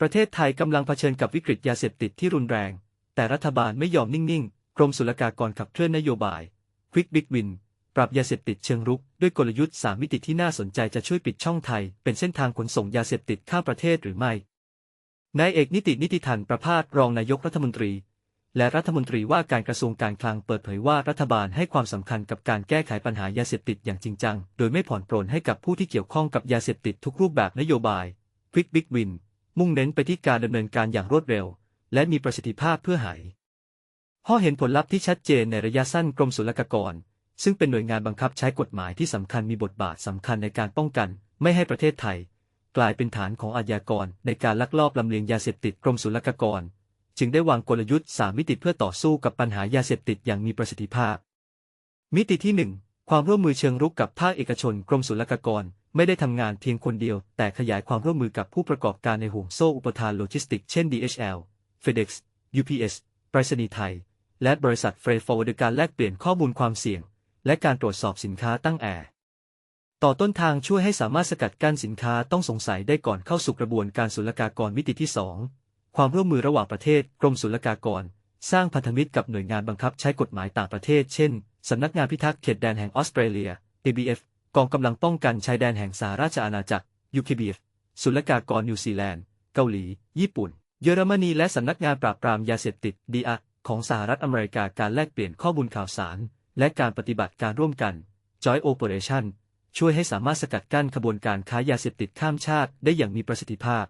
ประเทศไทยกำลังเผชิญกับวิกฤตยาเสพติดที่รุนแรง แต่รัฐบาลไม่ยอมนิ่งๆ กรมศุลกากรขับเคลื่อนนโยบาย Quick Big Win ปรับยาเสพติดเชิงรุก ด้วยกลยุทธ์3มิติที่น่าสนใจจะช่วยปิดช่องไทย เป็นเส้นทางขนส่งยาเสพติดข้ามประเทศหรือไม่ นายเอกนิตินิติทันประพาสรองนายกรัฐมนตรี และรัฐมนตรีว่าการกระทรวงการคลังเปิดเผยว่ารัฐบาลให้ความสำคัญกับการแก้ไขปัญหายาเสพติดอย่างจริงจัง โดยไม่ผ่อนปรนให้กับผู้ที่เกี่ยวข้องกับยาเสพติดทุกรูปแบบนโยบาย Quick Big Win มุ่งเน้นไปที่การดำเนินการอย่างรวดเร็ว และมีประสิทธิภาพเพื่อหายพอเห็นผลลัพธ์ที่ชัดเจนในระยะสั้นกรมศุลกากร ซึ่งเป็นหน่วยงานบังคับใช้กฎหมายที่สำคัญมีบทบาทสำคัญในการป้องกัน ไม่ให้ประเทศไทย กลายเป็นฐานของอาชญากร ในการลักลอบลำเลียงยาเสพติดกรมศุลกากร จึงได้วางกลยุทธ์ 3 มิติเพื่อต่อสู้กับปัญหายาเสพติดอย่างมีประสิทธิภาพ มิติที่ 1 ความร่วมมือเชิงรุกกับภาคเอกชนกรมศุลกากร ไม่ได้ทำงานเพียงคนเดียว แต่ขยายความร่วมมือกับผู้ประกอบการในห่วงโซ่อุปทานโลจิสติก เช่น DHL FedEx UPS ไปรษณีย์ไทย และบริษัทเฟรดฟอร์ดการแลกเปลี่ยนข้อมูลความเสี่ยง และการตรวจสอบสินค้าตั้งแอร์ต่อต้นทางช่วยให้สามารถสกัดกั้นสินค้าต้องสงสัยได้ก่อนเข้าสู่กระบวนการศุลกากรมิติที่ 2 ความร่วมมือระหว่างประเทศ กรมศุลกากร สร้างพันธมิตรกับหน่วยงานบังคับใช้กฎหมายต่างประเทศ เช่น สำนักงานพิทักษ์เขตแดนแห่งออสเตรเลีย ABF กองกำลังป้องกันชายแดนแห่งสหราชอาณาจักร UKBF ศุลกากรนิวซีแลนด์ เกาหลี ญี่ปุ่น เยอรมนี และสำนักงานปราบปรามยาเสพติด DA ของสหรัฐอเมริกาการแลกเปลี่ยนข้อมูลข่าวสาร และการปฏิบัติการร่วมกัน Joint Operation ช่วยให้สามารถสกัดกั้นขบวนการค้ายาเสพติดข้ามชาติได้อย่างมีประสิทธิภาพ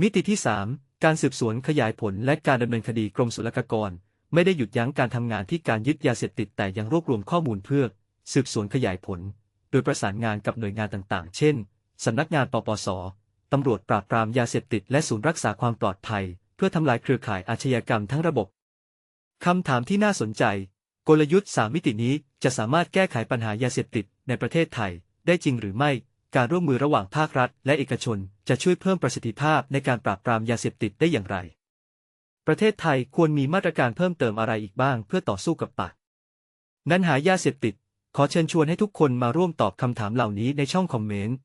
มิติที่ 3 การสืบสวนขยายผลและการดำเนินคดีกรมศุลกากร ไม่ได้หยุดยั้งการทำงานที่การยึดยาเสพติดแต่ยังรวบรวมข้อมูลเพื่อ สืบสวนขยายผล โดยประสานงานกับหน่วยงานต่างๆ เช่น สำนักงานปปส ตำรวจปราบปรามยาเสพติดและศูนย์รักษาความปลอดภัย เพื่อทำลายเครือข่ายอาชญากรรมทั้งระบบ คำถามที่น่าสนใจ กลยุทธ์3มิตินี้จะสามารถแก้ไขปัญหายาเสพติดในประเทศไทย ได้จริงหรือไม่ การร่วมมือระหว่างภาครัฐ และเอกชนจะช่วยเพิ่มประสิทธิภาพในการปราบปรามยาเสพติดได้อย่างไร ประเทศไทยควรมีมาตรการเพิ่มเติมอะไรอีกบ้างเพื่อต่อสู้กับปักนั้นหายาเสพติด ขอเชิญชวนให้ทุกคนมาร่วมตอบคำถามเหล่านี้ในช่องคอมเมนต์